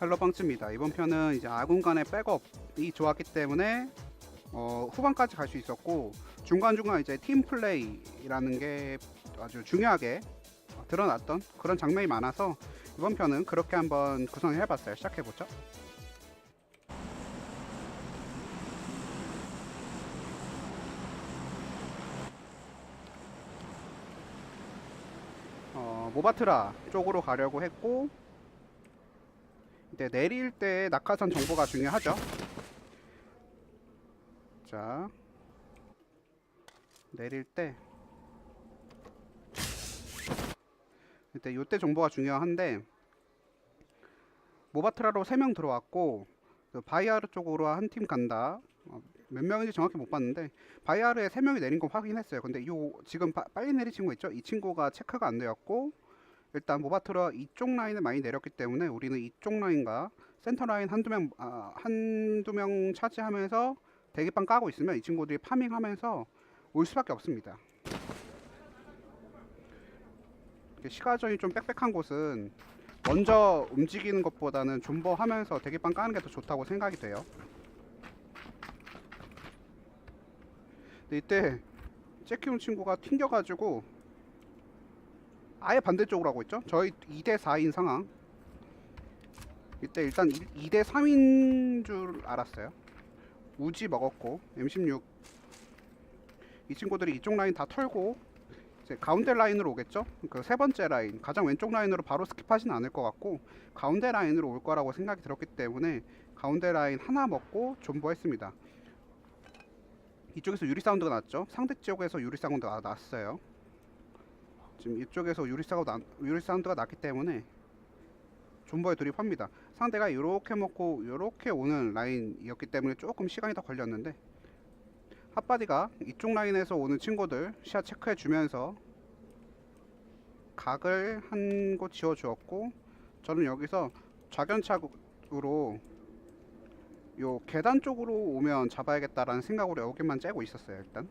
헬로방츠입니다. 이번 편은 이제 아군 간의 백업이 좋았기 때문에 어, 후반까지 갈 수 있었고 중간중간 이제 팀 플레이라는 게 아주 중요하게 드러났던 그런 장면이 많아서 이번 편은 그렇게 한번 구성을 해봤어요. 시작해 보죠. 어, 모바트라 쪽으로 가려고 했고 이제 내릴 때 낙하산 정보가 중요하죠. 자, 내릴 때 이때 요때 정보가 중요한데 모바트라로 3명 들어왔고 그 바이아르 쪽으로 한 팀 간다. 어, 몇 명인지 정확히 못 봤는데 바이아르에 3명이 내린 거 확인했어요. 근데 요 지금 바- 빨리 내린 친구 있죠? 이 친구가 체크가 안 되었고 일단 모바트라 이쪽 라인을 많이 내렸기 때문에 우리는 이쪽 라인과 센터 라인 한두 명 아, 한두 명 차지하면서 대기판 까고 있으면 이 친구들이 파밍하면서 올 수밖에 없습니다. 시가전이 좀 빽빽한 곳은 먼저 움직이는 것보다는 존버하면서 대기판 까는 게 더 좋다고 생각이 돼요. 근데 이때 잭키운 친구가 튕겨가지고 아예 반대쪽으로 하고 있죠. 저희 2대 4인 상황. 이때 일단 2대 3인 줄 알았어요. 우지 먹었고 M16 이 친구들이 이쪽 라인 다 털고 이제 가운데 라인으로 오겠죠. 그 세 번째 라인 가장 왼쪽 라인으로 바로 스킵하진 않을 것 같고 가운데 라인으로 올 거라고 생각이 들었기 때문에 가운데 라인 하나 먹고 존버했습니다. 이쪽에서 유리 사운드가 났죠. 상대 지역에서 유리 사운드가 났어요. 지금 이쪽에서 유리 사운드 유리 사운드가 났기 때문에 존버에 돌입합니다. 상대가 이렇게 먹고 이렇게 오는 라인이었기 때문에 조금 시간이 더 걸렸는데 핫바디가 이쪽 라인에서 오는 친구들 시야 체크해 주면서 각을 한 곳 지워 주었고 저는 여기서 좌견착으로 요 계단 쪽으로 오면 잡아야겠다라는 생각으로 여기만 째고 있었어요 일단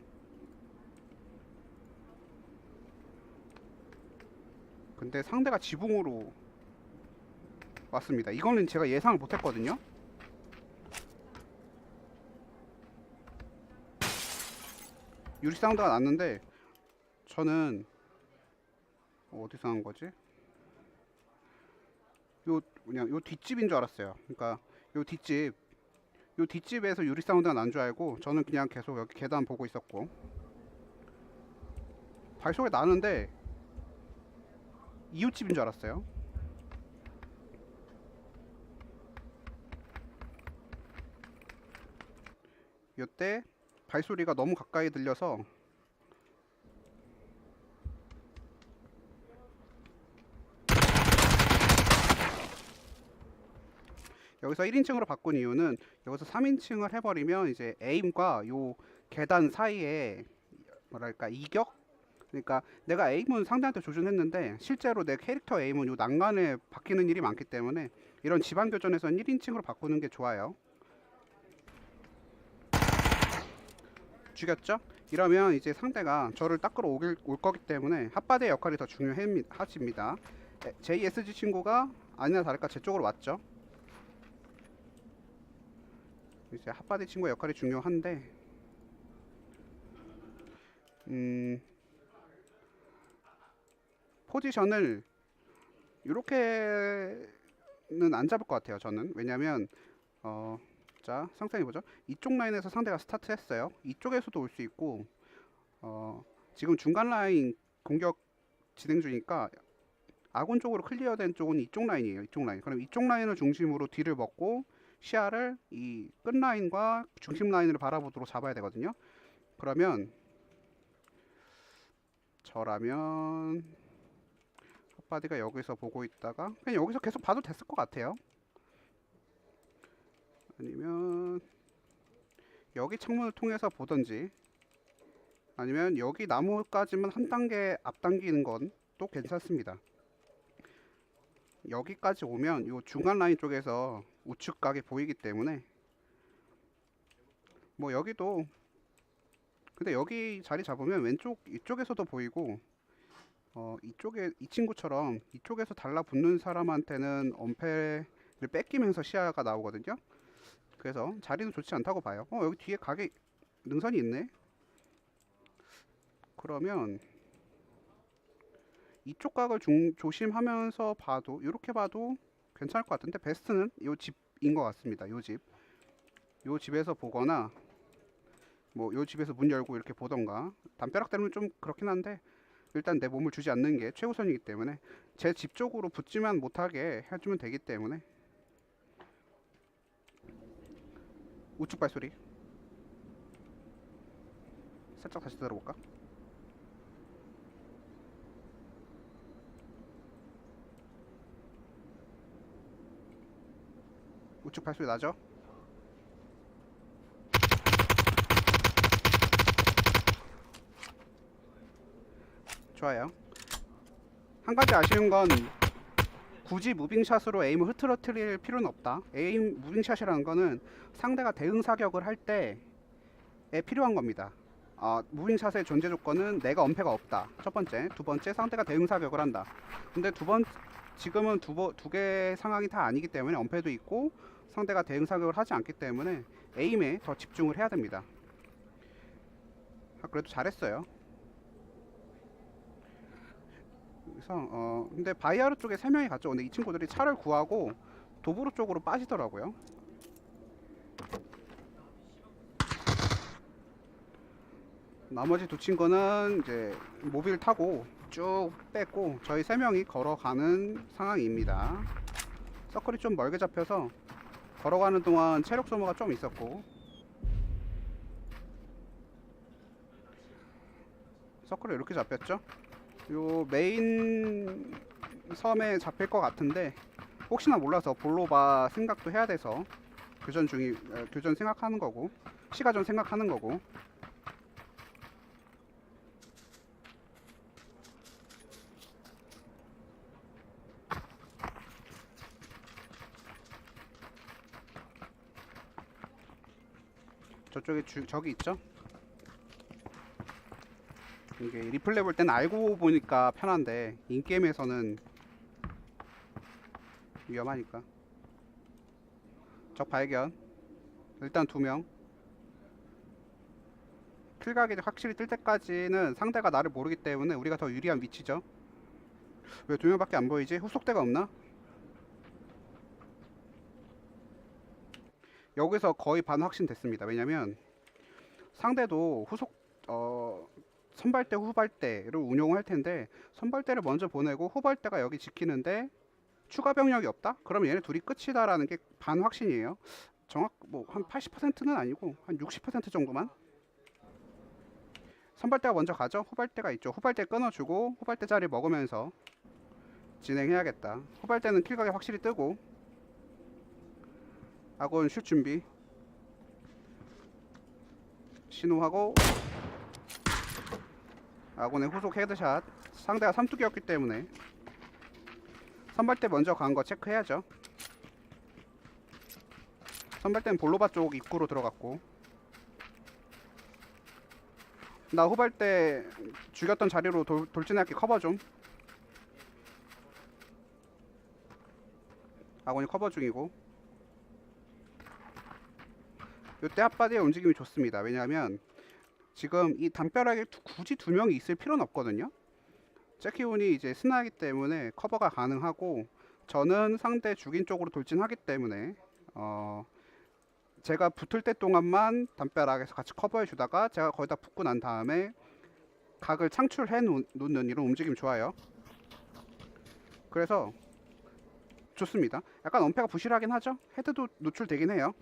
근데 상대가 지붕으로 왔습니다 이거는 제가 예상을 못했거든요 유리 사운드가 났는데 저는 어디서 한 거지? 요 그냥 요 뒷집인 줄 알았어요. 그러니까 요 뒷집 요 뒷집에서 유리 사운드가 난 줄 알고 저는 그냥 계속 여기 계단 보고 있었고 발소리 나는데 이웃집인 줄 알았어요. 요때 발소리가 너무 가까이 들려서 여기서 1인칭으로 바꾼 이유는 여기서 3인칭을 해버리면 이제 에임과 요 계단 사이에 뭐랄까 이격? 그러니까 내가 에임은 상대한테 조준했는데 실제로 내 캐릭터 에임은 요 난간에 바뀌는 일이 많기 때문에 이런 지방 교전에서는 1인칭으로 바꾸는 게 좋아요. 죽였죠? 이러면 이제 상대가 저를 닦으러 오길, 올 거기 때문에 핫바디의 역할이 더 중요해집니다. JSG 친구가 아니나 다를까 제 쪽으로 왔죠. 이제 핫바디 친구의 역할이 중요한데 음 포지션을 이렇게는 안 잡을 것 같아요 저는. 왜냐면 어 자 상상해 보죠? 이쪽 라인에서 상대가 스타트했어요. 이쪽에서도 올 수 있고 어 지금 중간 라인 공격 진행 중이니까 아군 쪽으로 클리어된 쪽은 이쪽 라인이에요 이쪽 라인. 그럼 이쪽 라인을 중심으로 뒤를 먹고 시야를 이 끝 라인과 중심 라인을 바라보도록 잡아야 되거든요. 그러면 저라면 핫바디가 여기서 보고 있다가 그냥 여기서 계속 봐도 됐을 것 같아요. 아니면 여기 창문을 통해서 보던지 아니면 여기 나무까지만 한 단계 앞당기는 건 또 괜찮습니다. 여기까지 오면 이 중간 라인 쪽에서 우측 각이 보이기 때문에 뭐 여기도 근데 여기 자리 잡으면 왼쪽 이쪽에서도 보이고 어 이쪽에 이 친구처럼 이쪽에서 달라붙는 사람한테는 엄폐를 뺏기면서 시야가 나오거든요. 그래서 자리는 좋지 않다고 봐요. 어 여기 뒤에 가게 능선이 있네. 그러면 이쪽 각을 중, 조심하면서 봐도 이렇게 봐도 괜찮을 것 같은데 베스트는 요 집인 것 같습니다. 요 집. 요 집에서 보거나 뭐요 집에서 문 열고 이렇게 보던가 담벼락 때문에 좀 그렇긴 한데 일단 내 몸을 주지 않는 게 최우선이기 때문에 제 집 쪽으로 붙지만 못하게 해주면 되기 때문에 우측 발소리 살짝 다시 들어볼까? 우측 발소리 나죠? 좋아요. 한 가지 아쉬운 건 굳이 무빙샷으로 에임을 흐트러뜨릴 필요는 없다. 에임 무빙샷이라는 거는 상대가 대응 사격을 할 때에 필요한 겁니다. 어, 무빙샷의 존재 조건은 내가 엄폐가 없다. 첫 번째, 두 번째 상대가 대응 사격을 한다. 근데 두 번 지금은 두두 개 상황이 다 아니기 때문에 엄폐도 있고 상대가 대응 사격을 하지 않기 때문에 에임에 더 집중을 해야 됩니다. 아, 그래도 잘했어요. 그래서 어 근데 바이아르 쪽에 세 명이 갔죠. 근데 이 친구들이 차를 구하고 도브로 쪽으로 빠지더라고요. 나머지 두 친구는 이제 모빌 타고 쭉 뺐고 저희 세 명이 걸어가는 상황입니다. 서클이 좀 멀게 잡혀서 걸어가는 동안 체력 소모가 좀 있었고 서클이 이렇게 잡혔죠. 요 메인 섬에 잡힐 것 같은데 혹시나 몰라서 볼로바 생각도 해야 돼서 교전 중이 에, 교전 생각하는 거고 시가전 생각하는 거고 저쪽에 주, 저기 있죠? 이게 리플레 볼 때는 알고 보니까 편한데 인게임에서는 위험하니까. 적 발견. 일단 두명. 킬각이 확실히 뜰 때까지는 상대가 나를 모르기 때문에 우리가 더 유리한 위치죠. 왜 두 명밖에 안 보이지? 후속대가 없나? 여기서 거의 반 확신됐습니다. 왜냐면 상대도 후속 어 선발대 후발대를 운용할 텐데 선발대를 먼저 보내고 후발대가 여기 지키는데 추가 병력이 없다? 그러면 얘네 둘이 끝이다라는 게 반 확신이에요. 정확 뭐 한 80%는 아니고 한 60% 정도만. 선발대가 먼저 가죠. 후발대가 있죠. 후발대 끊어주고 후발대 자리 먹으면서 진행해야겠다. 후발대는 킬각이 확실히 뜨고 아군 슛 준비. 신호하고 아군의 후속 헤드샷. 상대가 삼뚝이었기 때문에 선발대 먼저 간 거 체크해야죠. 선발대는 볼로바 쪽 입구로 들어갔고. 나 후발대 죽였던 자리로 돌, 돌진할게. 커버 좀 아군이 커버 중이고. 요때 핫바디의 움직임이 좋습니다. 왜냐하면 지금 이 담벼락에 두- 굳이 두 명이 있을 필요는 없거든요. 제키온이 이제 스나이기 때문에 커버가 가능하고 저는 상대 죽인 쪽으로 돌진하기 때문에 어 제가 붙을 때 동안만 담벼락에서 같이 커버해 주다가 제가 거의 다 붙고 난 다음에 각을 창출해 놓- 놓는 이런 움직임 좋아요. 그래서 좋습니다. 약간 엄폐가 부실하긴 하죠. 헤드도 노출되긴 해요.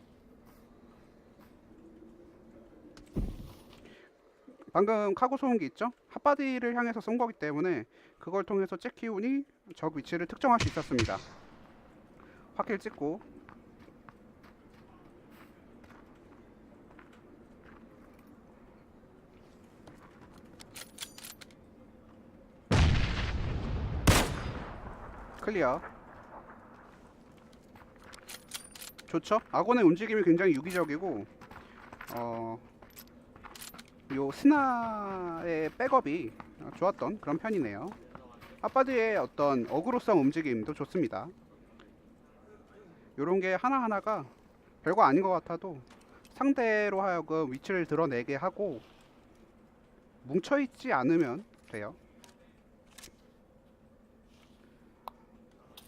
방금 카고 소음기 있죠? 핫바디를 향해서 쏜 거기 때문에 그걸 통해서 잭키운이 적 위치를 특정할 수 있었습니다. 확킬 찍고 클리어 좋죠? 악원의 움직임이 굉장히 유기적이고 어... 요 스나의 백업이 좋았던 그런 편이네요. 아빠드의 어떤 어그로성 움직임도 좋습니다. 요런 게 하나하나가 별거 아닌 것 같아도 상대로 하여금 위치를 드러내게 하고 뭉쳐있지 않으면 돼요.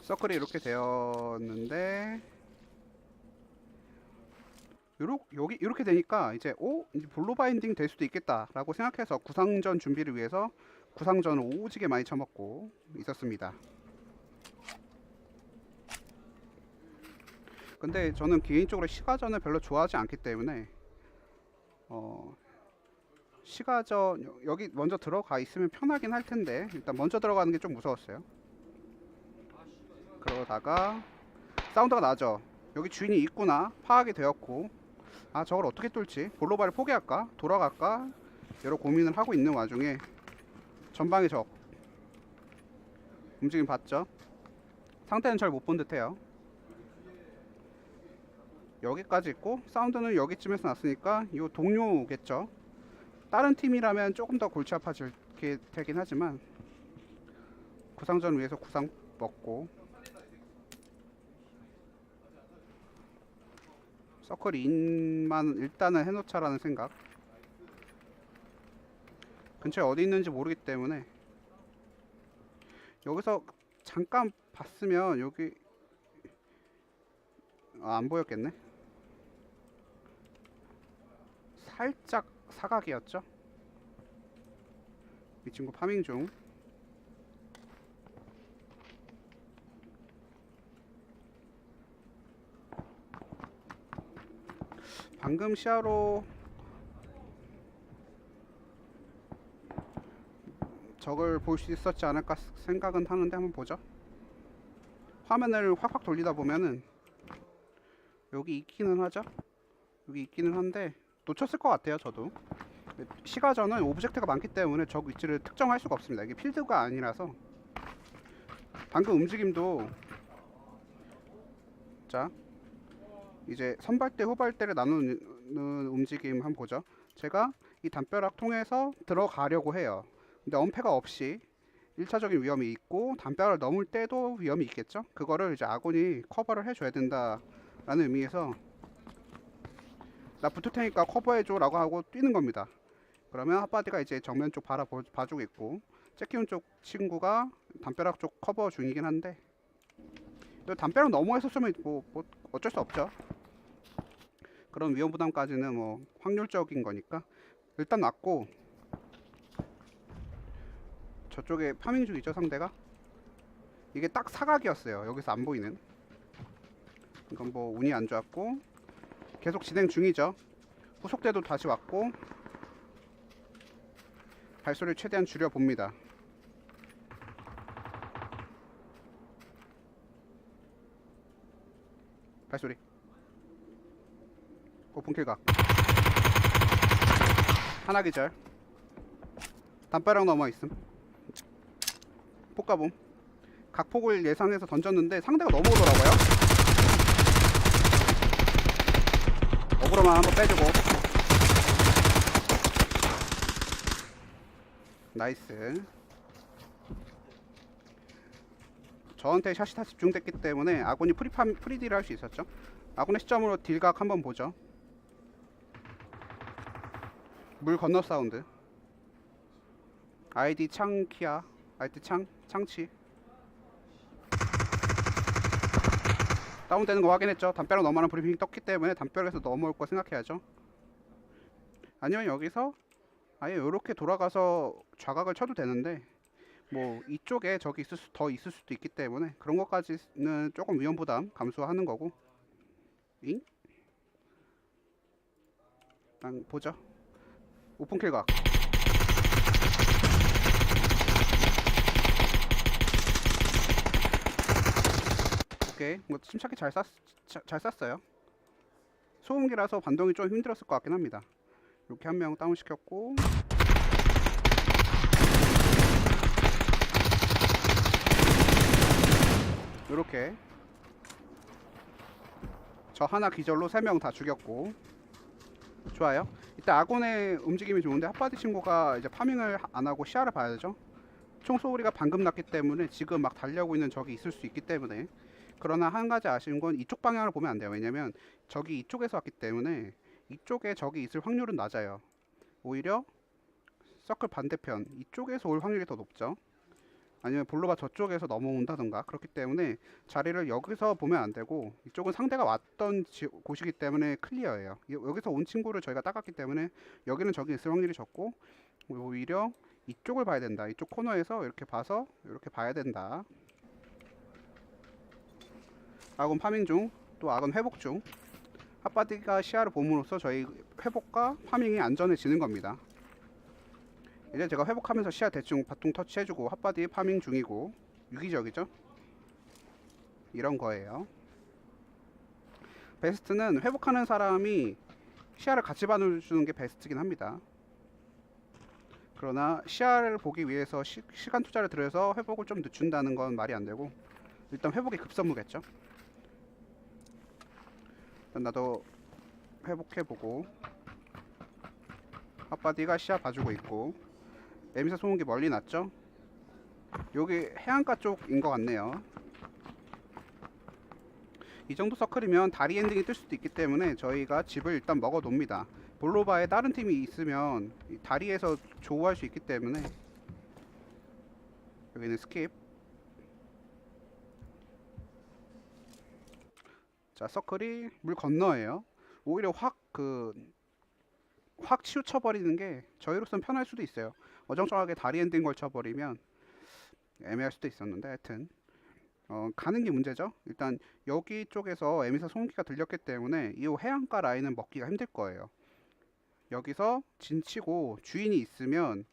서클이 이렇게 되었는데 요러, 여기 이렇게 되니까 이제 오 이제 볼로 바인딩 될 수도 있겠다라고 생각해서 구상전 준비를 위해서 구상전을 오지게 많이 쳐먹고 있었습니다. 근데 저는 개인적으로 시가전을 별로 좋아하지 않기 때문에 어 시가전 여- 여기 먼저 들어가 있으면 편하긴 할 텐데 일단 먼저 들어가는 게 좀 무서웠어요. 그러다가 사운드가 나죠. 여기 주인이 있구나 파악이 되었고 아 저걸 어떻게 뚫지? 볼로바를 포기할까? 돌아갈까? 여러 고민을 하고 있는 와중에 전방에 적 움직임 봤죠? 상태는 잘 못 본 듯해요. 여기까지 있고 사운드는 여기쯤에서 났으니까 이 동료겠죠. 다른 팀이라면 조금 더 골치 아파지게 되긴 하지만 구상전 위해서 구상 먹고 서클 인만 일단은 해놓자라는 생각. 근처에 어디 있는지 모르기 때문에. 여기서 잠깐 봤으면 여기 아, 안 보였겠네. 살짝 사각이었죠? 이 친구 파밍 중 방금 시야로 적을 볼 수 있었지 않을까 생각은 하는데 한번 보죠. 화면을 확확 돌리다 보면은 여기 있기는 하죠. 여기 있기는 한데 놓쳤을 것 같아요. 저도 시가전은 오브젝트가 많기 때문에 적 위치를 특정할 수가 없습니다. 이게 필드가 아니라서 방금 움직임도 자 이제 선발대 후발대를 나누는 움직임 한번 보죠. 제가 이 담벼락 통해서 들어가려고 해요. 근데 엄폐가 없이 1차적인 위험이 있고 담벼락을 넘을 때도 위험이 있겠죠. 그거를 이제 아군이 커버를 해줘야 된다라는 의미에서 나 붙을 테니까 커버해줘 라고 하고 뛰는 겁니다. 그러면 핫바디가 이제 정면 쪽 바라 봐주고 있고 째키운 쪽 친구가 담벼락 쪽 커버 중이긴 한데 또 담벼락 넘어했었으면 뭐, 뭐 어쩔 수 없죠. 그런 위험 부담까지는 뭐 확률적인 거니까 일단 왔고 저쪽에 파밍 중이죠 상대가? 이게 딱 사각이었어요 여기서 안 보이는. 이건 뭐 운이 안 좋았고 계속 진행 중이죠. 후속대도 다시 왔고 발소리를 최대한 줄여 봅니다. 발소리 오픈킬각. 하나 기절. 담벼락 넘어 있음. 폭가봄 각폭을 예상해서 던졌는데 상대가 넘어오더라고요. 어그로만 한번 빼주고. 나이스. 저한테 샷이 다 집중됐기 때문에 아군이 프리팜 프리딜을 할 수 있었죠. 아군의 시점으로 딜각 한번 보죠 물 건너 사운드. 아이디 창키야. 아이디 창 창치. 다운되는 거 확인했죠? 담벼락 넘어가는 브리핑이 떴기 때문에 담벼락에서 넘어올 거 생각해야죠. 아니면 여기서 아예 이렇게 돌아가서 좌각을 쳐도 되는데 뭐 이쪽에 적이 있을 수, 더 있을 수도 있기 때문에 그런 것까지는 조금 위험 부담 감수하는 거고. 잉? 일단 보죠 오픈킬 각. 오케이. 뭐 침착히 잘 쐈, 자- 잘 쐈어요. 소음기라서 반동이 좀 힘들었을 것 같긴 합니다. 이렇게 한 명 다운 시켰고. 이렇게. 저 하나 기절로 세 명 다 죽였고 좋아요 이때 아군의 움직임이 좋은데 핫바디 친구가 이제 파밍을 하- 안 하고 시야를 봐야죠 총 소리가 방금 났기 때문에 지금 막 달려오고 있는 적이 있을 수 있기 때문에 그러나 한 가지 아쉬운 건 이쪽 방향을 보면 안 돼요. 왜냐면 적이 이쪽에서 왔기 때문에 이쪽에 적이 있을 확률은 낮아요. 오히려 서클 반대편 이쪽에서 올 확률이 더 높죠. 아니면 볼로바 저쪽에서 넘어온다던가 그렇기 때문에 자리를 여기서 보면 안 되고 이쪽은 상대가 왔던 지- 곳이기 때문에 클리어예요. 여- 여기서 온 친구를 저희가 따갔기 때문에 여기는 적이 있을 확률이 적고 오히려 이쪽을 봐야 된다. 이쪽 코너에서 이렇게 봐서 이렇게 봐야 된다. 아군 파밍 중, 또 아군 회복 중. 핫바디가 시야를 봄으로써 저희 회복과 파밍이 안전해지는 겁니다. 이제 제가 회복하면서 시야 대충 바통 터치해주고 핫바디 파밍 중이고 유기적이죠? 이런 거예요. 베스트는 회복하는 사람이 시야를 같이 봐주는 게 베스트긴 합니다. 그러나 시야를 보기 위해서 시, 시간 투자를 들여서 회복을 좀 늦춘다는 건 말이 안 되고 일단 회복이 급선무겠죠. 일단 나도 회복해보고 핫바디가 시야 봐주고 있고 에미사 소음기 멀리 났죠? 여기 해안가 쪽인 것 같네요. 이 정도 서클이면 다리 엔딩이 뜰 수도 있기 때문에 저희가 집을 일단 먹어 놓습니다. 볼로바에 다른 팀이 있으면 이 다리에서 조우할 수 있기 때문에 여기는 스킵. 자 서클이 물 건너예요. 오히려 확 그확 치우쳐 버리는 게 저희로선 편할 수도 있어요. 어정쩡하게 다리 엔딩 걸쳐 버리면 애매할 수도 있었는데 하여튼 어, 가는 게 문제죠. 일단 여기 쪽에서 에미사 소음기가 들렸기 때문에 이 해안가 라인은 먹기가 힘들 거예요. 여기서 진치고 주인이 있으면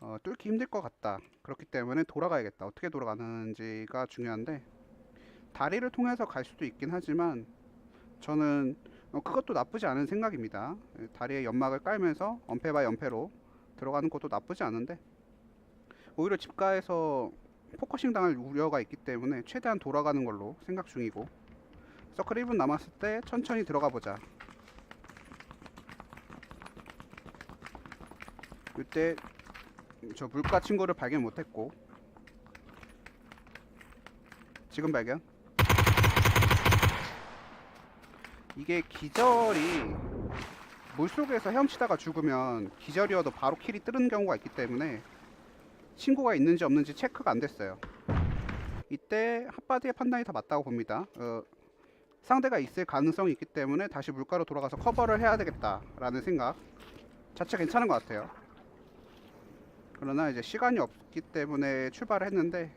어, 뚫기 힘들 것 같다. 그렇기 때문에 돌아가야겠다. 어떻게 돌아가는지가 중요한데 다리를 통해서 갈 수도 있긴 하지만 저는 어, 그것도 나쁘지 않은 생각입니다. 다리에 연막을 깔면서 엄폐 바 연폐로 들어가는 것도 나쁘지 않은데 오히려 집가에서 포커싱 당할 우려가 있기 때문에 최대한 돌아가는 걸로 생각 중이고 서클 1분 남았을 때 천천히 들어가 보자. 이때 저 물가 친구를 발견 못했고 지금 발견? 이게 기절이 물속에서 헤엄치다가 죽으면 기절이어도 바로 킬이 뜨는 경우가 있기 때문에 친구가 있는지 없는지 체크가 안 됐어요. 이때 핫바디의 판단이 다 맞다고 봅니다. 어, 상대가 있을 가능성이 있기 때문에 다시 물가로 돌아가서 커버를 해야 되겠다라는 생각 자체 괜찮은 것 같아요. 그러나 이제 시간이 없기 때문에 출발을 했는데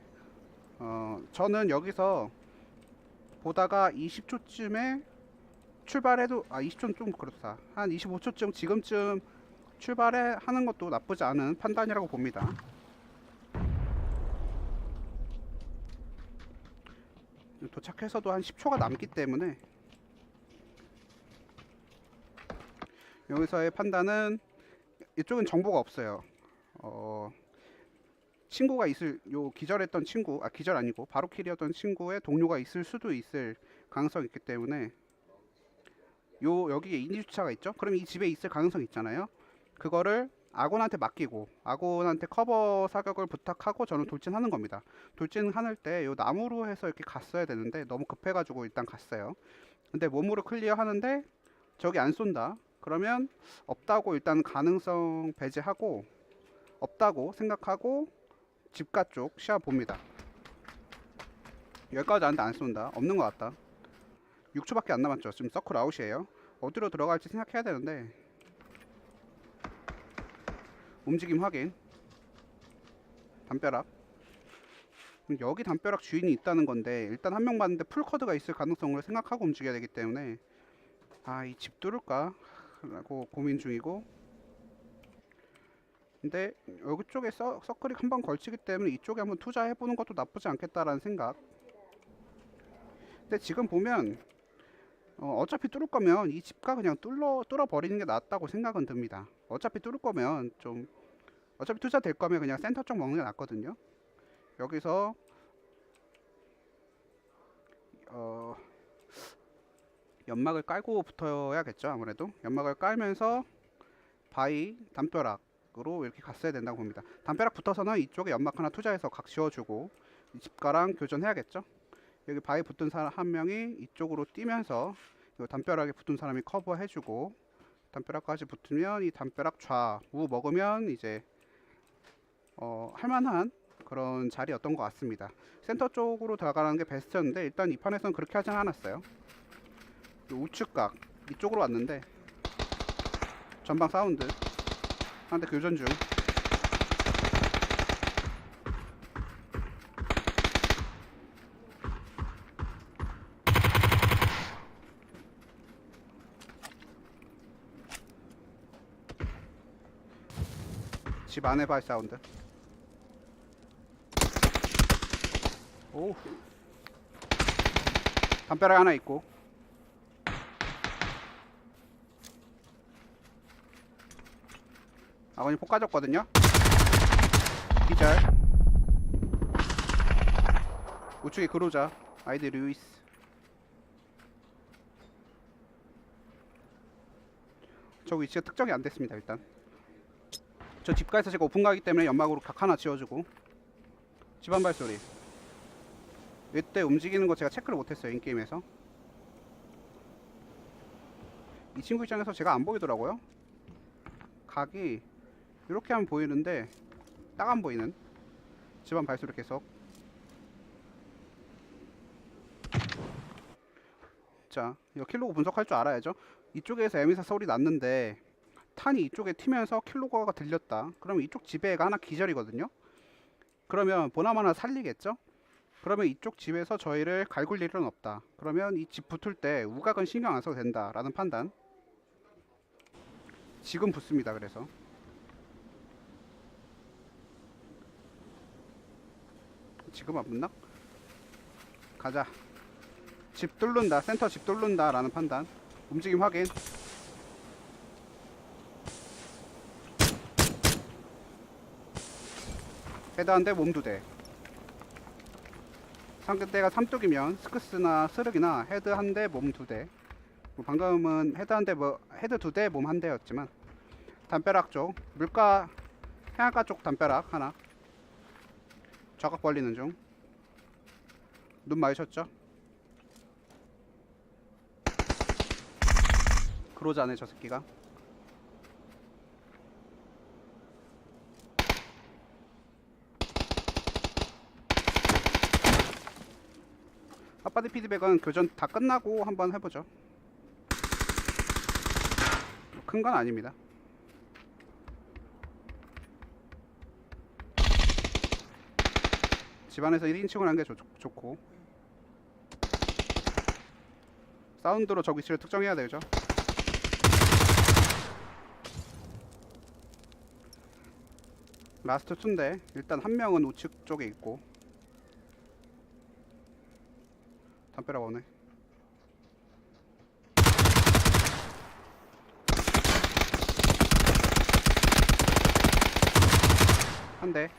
어, 저는 여기서 보다가 20초쯤에 출발해도 아 20초는 좀 그렇다 한 25초쯤 지금쯤 출발해 하는 것도 나쁘지 않은 판단이라고 봅니다. 도착해서도 한 10초가 남기 때문에 여기서의 판단은 이쪽은 정보가 없어요. 어, 친구가 있을 요 기절했던 친구 아 기절 아니고 바로 킬이었던 친구의 동료가 있을 수도 있을 가능성이 있기 때문에 요 여기에 인지 주차가 있죠? 그럼 이 집에 있을 가능성이 있잖아요. 그거를 아곤한테 맡기고 아곤한테 커버 사격을 부탁하고 저는 돌진하는 겁니다. 돌진하는 때 요 나무로 해서 이렇게 갔어야 되는데 너무 급해가지고 일단 갔어요. 근데 몸으로 클리어하는데 저기 안 쏜다. 그러면 없다고 일단 가능성 배제하고 없다고 생각하고 집가 쪽 시야 봅니다. 여기까지 왔는데 안 쏜다. 없는 것 같다. 6초밖에 안 남았죠. 지금 서클 아웃이에요. 어디로 들어갈지 생각해야 되는데 움직임 확인. 담벼락. 여기 담벼락 주인이 있다는 건데 일단 한 명 봤는데 풀커드가 있을 가능성을 생각하고 움직여야 되기 때문에 아 이 집 뚫을까 라고 고민 중이고 근데 여기 쪽에 서, 서클이 한 번 걸치기 때문에 이쪽에 한번 투자해보는 것도 나쁘지 않겠다라는 생각 근데 지금 보면 어, 어차피 뚫을 거면 이 집가 그냥 뚫러 뚫어 버리는 게 낫다고 생각은 듭니다. 어차피 뚫을 거면 좀 어차피 투자 될 거면 그냥 센터 쪽 먹는 게 낫거든요. 여기서 어 연막을 깔고 붙어야겠죠 아무래도 연막을 깔면서 바위 담벼락으로 이렇게 갔어야 된다고 봅니다. 담벼락 붙어서는 이쪽에 연막 하나 투자해서 각 지워주고 이 집가랑 교전해야겠죠. 여기 바위 붙은 사람 한 명이 이쪽으로 뛰면서 이 담벼락에 붙은 사람이 커버해주고 담벼락까지 붙으면 이 담벼락 좌우 먹으면 이제 어, 할만한 그런 자리였던 것 같습니다. 센터 쪽으로 들어가는 게 베스트였는데 일단 이 판에서는 그렇게 하진 않았어요. 이 우측각 이쪽으로 왔는데 전방 사운드 한대 교전 중 안에 발 사운드. 오. 담벼락 하나 있고. 아버님 폭 가졌거든요. 기절. 우측에 그로자 아이디 루이스. 저 위치가 특정이 안 됐습니다 일단 저 집가에서 제가 오픈 가기 때문에 연막으로 각 하나 지워주고. 집안 발소리. 이때 움직이는 거 제가 체크를 못했어요 인게임에서. 이 친구 입장에서 제가 안 보이더라고요. 각이 이렇게 하면 보이는데 딱 안 보이는 집안 발소리 계속. 자 이거 킬로그 분석할 줄 알아야죠. 이쪽에서 에미사 소리 났는데 탄이 이쪽에 튀면서 킬로그가 들렸다. 그러면 이쪽 집에가 하나 기절이거든요. 그러면 보나마나 살리겠죠? 그러면 이쪽 집에서 저희를 갈굴 일은 없다. 그러면 이 집 붙을 때 우각은 신경 안 써도 된다 라는 판단. 지금 붙습니다 그래서. 지금 안 붙나? 가자. 집 뚫는다. 센터 집 뚫는다 라는 판단. 움직임 확인 헤드 한대몸 두대. 상대가 삼뚝이면 스크스나 스륵이나 헤드 한 대 몸 두대. 뭐 방금은 헤드 한 대 뭐 헤드 두 대 몸 한 대였지만 담벼락 쪽 물가 해안가 쪽 담벼락 하나. 좌각 벌리는 중. 눈 마주쳤죠? 그러자네 저 새끼가 아빠들 피드백은 교전 다 끝나고 한번 해보죠. 큰 건 아닙니다. 집안에서 1인칭을 한게 좋고. 사운드로 적 위치를 특정해야 되죠. 라스트 2인데 일단 한 명은 우측 쪽에 있고 담벼락 오네. 한대.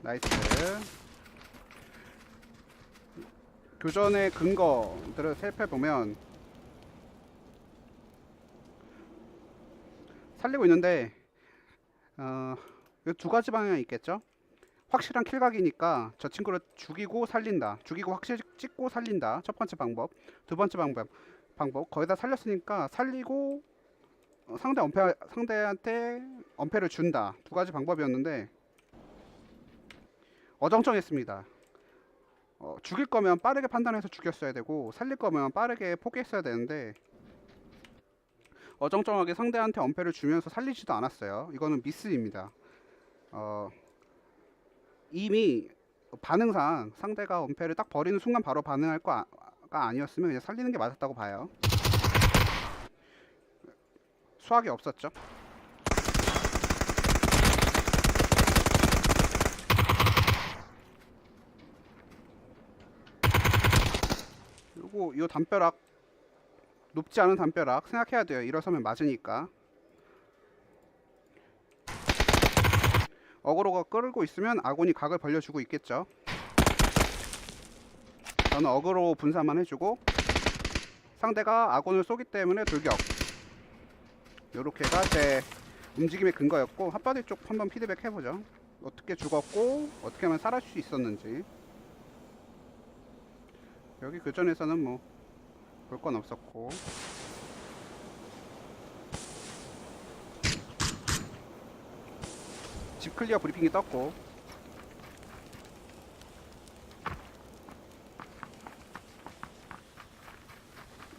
나이스. 교전의 근거들을 살펴보면 살리고 있는데 어, 이두 가지 방향이 있겠죠? 확실한 킬각이니까 저 친구를 죽이고 살린다. 죽이고 확실히 찍고 살린다. 첫 번째 방법. 두 번째 방법. 방법. 거의 다 살렸으니까 살리고 어, 상대 엄폐 상대한테 엄폐를 준다. 두 가지 방법이었는데 어정쩡했습니다. 어, 죽일 거면 빠르게 판단해서 죽였어야 되고 살릴 거면 빠르게 포기했어야 되는데 어정쩡하게 상대한테 엄폐를 주면서 살리지도 않았어요. 이거는 미스입니다. 어, 이미 반응상 상대가 엄폐를 딱 버리는 순간 바로 반응할 거가 아니었으면 그냥 살리는 게 맞았다고 봐요. 수학이 없었죠. 그리고 이 담벼락 높지 않은 담벼락 생각해야 돼요. 일어서면 맞으니까. 어그로가 끌고 있으면 아군이 각을 벌려주고 있겠죠. 저는 어그로 분산만 해주고 상대가 아군을 쏘기 때문에 돌격. 요렇게가 제 움직임의 근거였고 핫바디 쪽 한번 피드백 해보죠. 어떻게 죽었고 어떻게 하면 살아날 수 있었는지. 여기 교전에서는 뭐 볼 건 없었고. 집 클리어 브리핑이 떴고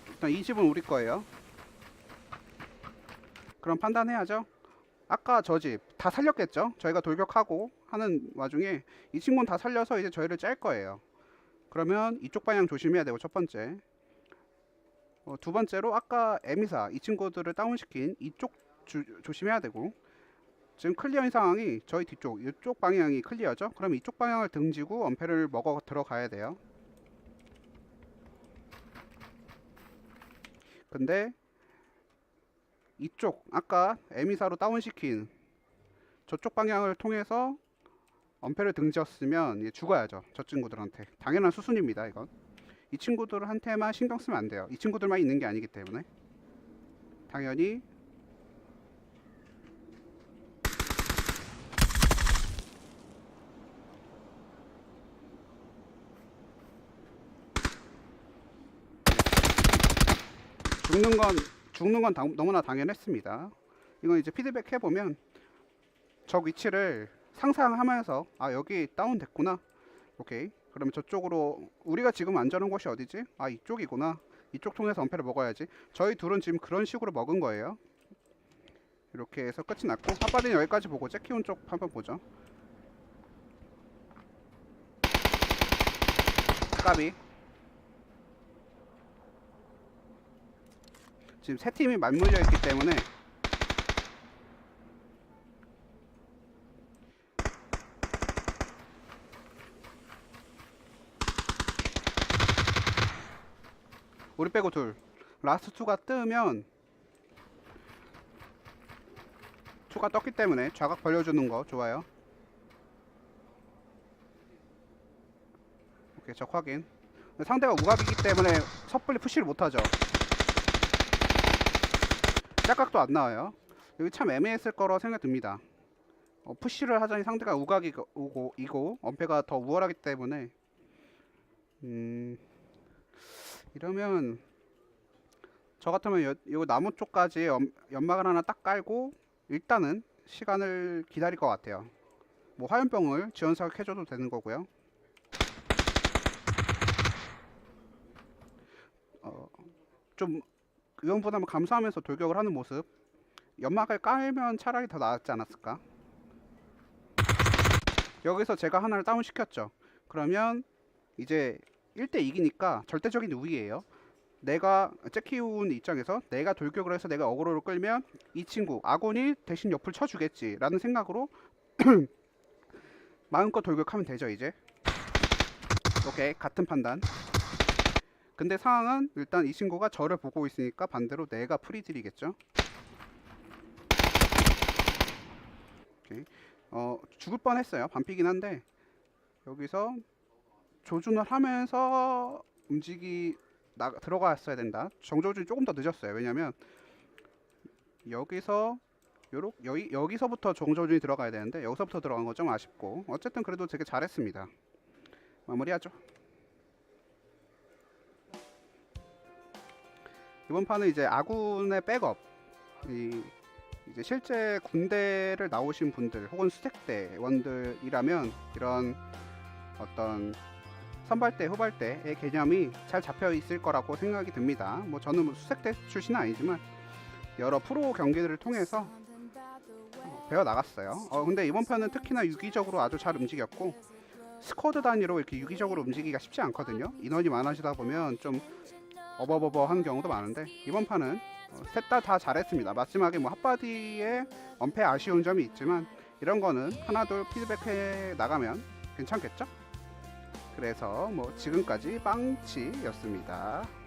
일단 이 집은 우리 거예요. 그럼 판단해야죠. 아까 저 집 다 살렸겠죠? 저희가 돌격하고 하는 와중에 이 친구는 다 살려서 이제 저희를 짤 거예요. 그러면 이쪽 방향 조심해야 되고 첫 번째. 어, 두 번째로 아까 에미사 이 친구들을 다운시킨 이쪽 주- 조심해야 되고 지금 클리어인 상황이 저희 뒤쪽 이쪽 방향이 클리어죠? 그럼 이쪽 방향을 등지고 엄폐를 먹어 들어가야 돼요. 근데 이쪽 아까 에미사로 다운시킨 저쪽 방향을 통해서 엄폐를 등지었으면 죽어야죠 저 친구들한테 당연한 수순입니다 이건 이 친구들한테만 신경 쓰면 안 돼요 이 친구들만 있는 게 아니기 때문에 당연히 죽는 건 죽는 건 당- 너무나 당연했습니다. 이건 이제 피드백 해보면 적 위치를 상상하면서 아 여기 다운됐구나. 오케이. 그러면 저쪽으로 우리가 지금 안전한 곳이 어디지? 아 이쪽이구나. 이쪽 통해서 엄폐를 먹어야지. 저희 둘은 지금 그런 식으로 먹은 거예요. 이렇게 해서 끝이 났고 핫바디는 여기까지 보고 잭키온 쪽 한번 보죠. 까비. 지금 세 팀이 맞물려 있기 때문에 우리 빼고 둘. 라스트 투가 뜨면 투가 떴기 때문에 좌각 벌려주는 거 좋아요. 오케이 적 확인. 상대가 우갑이기 때문에 섣불리 푸시를 못하죠. 짝각도 안 나와요. 여기 참 애매했을 거라 생각이 듭니다. 어, 푸시를 하자니 상대가 우각이 오고 이고 엄폐가 더 우월하기 때문에. 음 이러면 저 같으면 여, 요 나무 쪽까지 엄, 연막을 하나 딱 깔고 일단은 시간을 기다릴 것 같아요. 뭐 화염병을 지원사격 해줘도 되는 거고요. 어, 좀 의원부담을 감수하면서 돌격을 하는 모습 연막을 깔면 차라리 더 나았지 않았을까 여기서 제가 하나를 다운시켰죠 그러면 이제 1대 2기니까 절대적인 우위예요 내가 잭키운 입장에서 내가 돌격을 해서 내가 어그로를 끌면 이 친구 아군이 대신 옆을 쳐주겠지 라는 생각으로 마음껏 돌격하면 되죠 이제 오케이 같은 판단 근데 상황은 일단 이 친구가 저를 보고 있으니까 반대로 내가 프리딜이겠죠. 오케이. 어 죽을 뻔했어요. 반피긴 한데 여기서 조준을 하면서 움직이 나 들어갔어야 된다. 정조준이 조금 더 늦었어요. 왜냐면 여기서 요렇 여기 여기서부터 정조준이 들어가야 되는데 여기서부터 들어간 거 좀 아쉽고 어쨌든 그래도 되게 잘했습니다. 마무리하죠. 이번 판은 이제 아군의 백업 이 이제 실제 군대를 나오신 분들 혹은 수색대원들이라면 이런 어떤 선발대 후발대의 개념이 잘 잡혀 있을 거라고 생각이 듭니다. 뭐 저는 뭐 수색대 출신은 아니지만 여러 프로 경기들을 통해서 어, 배워 나갔어요. 어 근데 이번 판은 특히나 유기적으로 아주 잘 움직였고 스쿼드 단위로 이렇게 유기적으로 움직이기가 쉽지 않거든요. 인원이 많아지다 보면 좀 어버버버한 경우도 많은데 이번 판은 어, 셋다 다 잘했습니다. 마지막에 뭐 핫바디에 엄폐 아쉬운 점이 있지만 이런 거는 하나 둘 피드백해 나가면 괜찮겠죠? 그래서 뭐 지금까지 빵치였습니다.